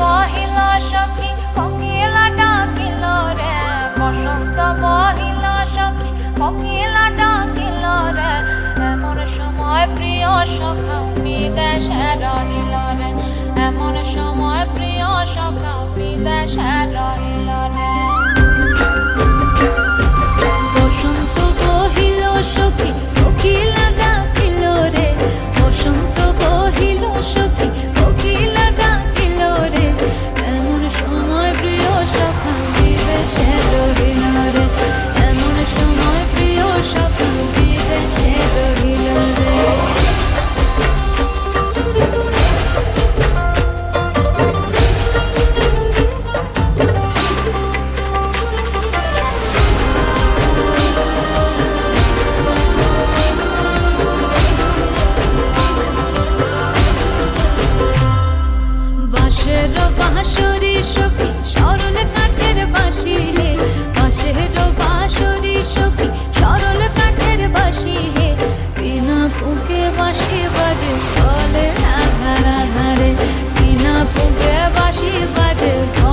মহিলা সখী কোকিলা ডাকিল রে। বসন্ত মহিলা রে। এমন সময় প্রিয় সখা বিদেশে রহিল রে। এমন সময় প্রিয় সখা বিদেশে She she's living.